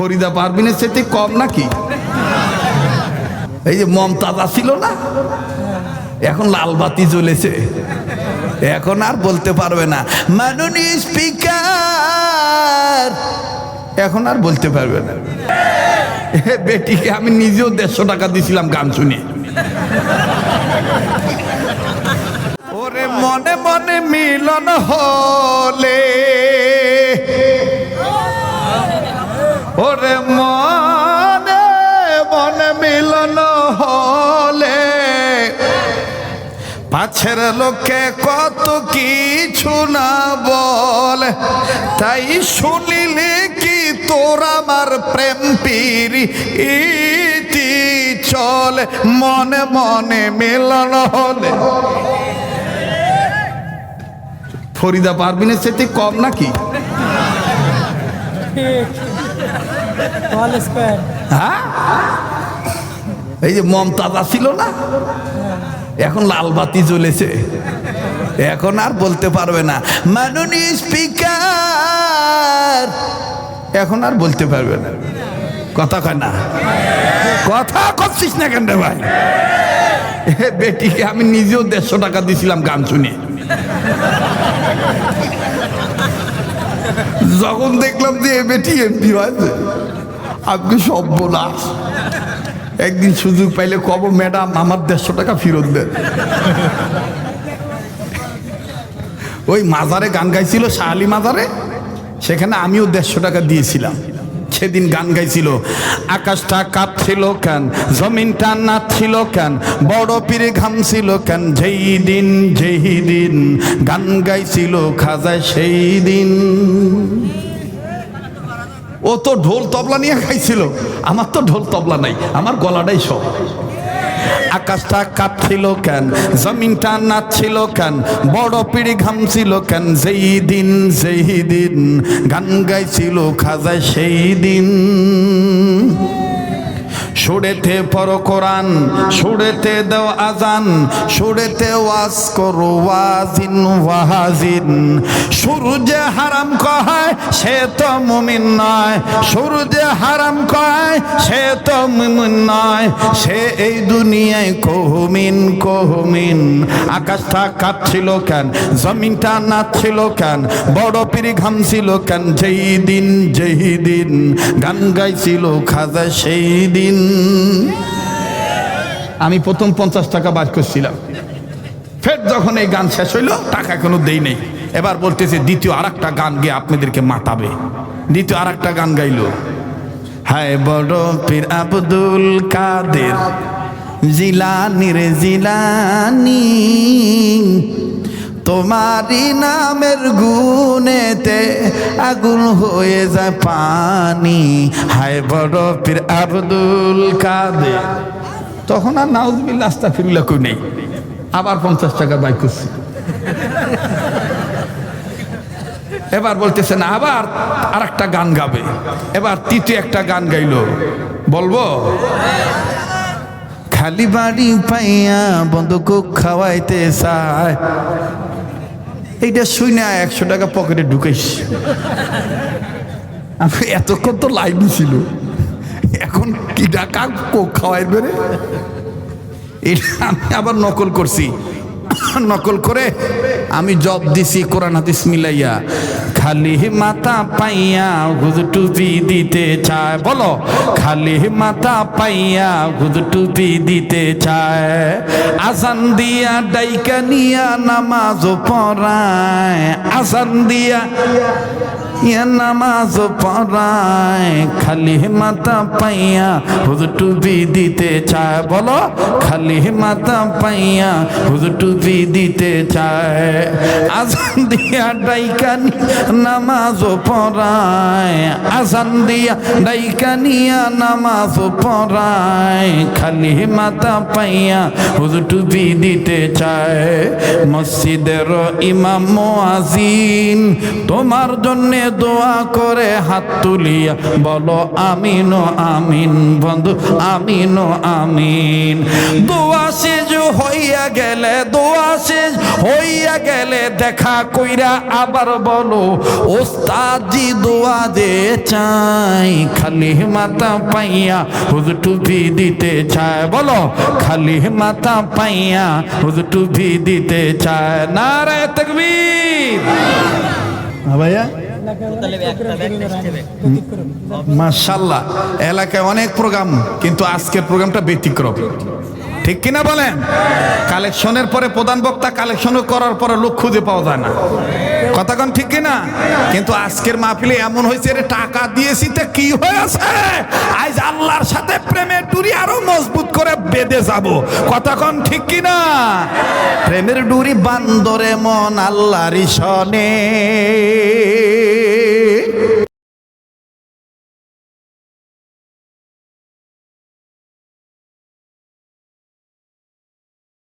ফরিদা পারবিনের সাথে কম নাকি? এই যে মমতাজা ছিল না? এখন লাল বাতি জ্বলেছে। এখন আর বলতে পারবে না। মাননীয় স্পিকার, এখন আর বলতে পারবে না। বেটিকে আমি নিজেও দেড়শো টাকা দিছিলাম গান শুনে। ওরে মনে মনে মিলন হলে ওরে মনে মনে মিলন হলে। পাছের লোকে কত কিছু না বলে, তাই শুনিলে কি তোর আমার প্রেম পিরি ইতি চল। মনে মনে মিলন হলে। ফরিদা পারবিনের সাথে কম নাকি? হ্যাঁ? এই যে মমতাজা ছিল না? এখন লাল বাতি জ্বলেছে। এখন আর বলতে পারবে না। মাননীয় স্পিকার! এখন আর বলতে পারবে না। কথা কয় না। কথা করছিস না কেন ভাই? বেটিকে আমি নিজেও দেড়শো টাকা দিছিলাম গান শুনে। যখন দেখলাম যে এ বেটি এমপি হয়েছে আপনি সব বোনাস। একদিন সুযোগ পাইলে কব, ম্যাডাম, আমার দেড়শো টাকা ফেরত দেন। ওই মাজারে গান গাইছিল শাহালি মাজারে, সেখানে আমিও দেড়শো টাকা দিয়েছিলাম। সেদিন গান গাইছিল। আকাশটা কাঁপছিল কেন? জমিনটা নাচছিল কেন? বড় পীরে ঘামছিল কেন? যেই দিন যেই দিন গান গাইছিল খাজায় সেই দিন। ও তো ঢোল তবলা নিয়ে খাইছিল আমার তো ঢোল তবলা নাই, আমার গলাটাই সব। আকাশটা কাঁপছিল কেন? জমিনটা নাচছিল কেন? বড় পিড়ি ঘামছিল কেন? যেই দিন যেই দিন গান গাইছিল খাজায় সেই দিন। সুরেতে পর কোরআন সুরেতে দেও আজান সুরেতে ওয়াজ করো ওয়াজিন ওয়াহাজিন। যে হারাম কয়, সে তো মুমিন নয়। সূর্যে হারাম কয়, সে তো মুমিন নয়। সে এই দুনিয়ায় কহমিন কহমিন আকাশটা কাঁপছিল কেন, জমিনটা নাচছিল কেন, বড় পিড়ি ঘামছিল কেন, যেই দিন যেই দিন। গান গাইছিল খাজা সেই দিন। আমি প্রথম পঞ্চাশ টাকা বার করছিলাম। ফের যখন এই গান শেষ হইল, টাকা কোনো দেই নেই। এবার বলতেছে, দ্বিতীয় আর একটা গান গিয়ে আপনাদেরকে মাতাবে। দ্বিতীয় আর একটা গান গাইল। হায় বড় পীর আব্দুল কাদের জিলানি রে জিলানি তোমারই নামের গুনেতে আগুন হয়ে যায় পানি। হায় বড় পীর আব্দুল কাদের। তখন আর নাউজবিল্লা আস্তা ফিরুল্লা কই নেই। আবার পঞ্চাশ টাকা বাই করছি। এবার বলতেছে না, আবার আর একটা গান গাবে। এবার তৃতীয় একটা গান গাইলো। বলব? খালি বাড়ি পাইয়া বন্ধুক খাওয়াইতে চায়। এইটা শুই না, একশো টাকা পকেটে ঢুকাইস। আমি এতক্ষণ তো লাইন ছিল। এখন কি ডাকা খাওয়াই বেড়ে এটা আমি আবার নকল করছি। নকল করে আমি জব দিছি কোরআন হাদিস মিলাইয়া। খালি মাথা পাইয়া হুদ টুপি দিতে চায়। বলো, খালি মাথা পাইয়া হুদ টুপি দিতে চায়। আসান দিয়া ডাইকা নিয়া নামাজ পড়ায়। আসান দিয়া ইয়া নামাজ পড়ায়, খালি মাথা পাইয়া হুদ টুপি দিতে চায়, বলো খালি মাথা পাইয়া হুদ টুপি দিতে চায়। আজান দিয়া ডাইকানি নামাজ পড়ায়, আজান দিয়া ডাইকানিয়া নামাজ পড়ায়, খালি মাথা পাইয়া হুদ টুপি দিতে চায়। মসজিদের ইমাম মুয়াজিন তোমার জন্যে দোয়া করে হাত তুলিয়া বলো, আমিন আমিন, বন্ধু, আমিন আমিন। দোয়া শেষ হইয়া গেলে, দোয়া শেষ হইয়া গেলে দেখা কইরা আবার বলো, ওস্তাদি দোয়া দে চাই, খালি মাথা পাইয়া হুজুর টুপি দিতে চায়। বলো, খালি মাথা পাইয়া হুজুর টুপি দিতে চায়। নারায় তকবীর। হ্যাঁ ভাইয়া। মাশাল্লাহ এলাকায় অনেক প্রোগ্রাম, কিন্তু আজকের প্রোগ্রামটা ব্যতিক্রম। ঠিক কিনা বলেন? কালেকশনের পরে প্রধান বক্তা কালেকশন করার পরে লোক খুঁজে পাওয়া যায় না। কথাক্ষণ ঠিক কিনা? কিন্তু আজকের মাহফিলে এমন হয়েছে রে টাকা দিয়েছি তো কি হয়েছে? আজ আল্লাহর সাথে প্রেমের ডুরি আরও মজবুত করে বেঁধে যাব। কথাক্ষণ ঠিক কিনা? প্রেমের ডুরি বান্দরে মন আল্লাহরই সনে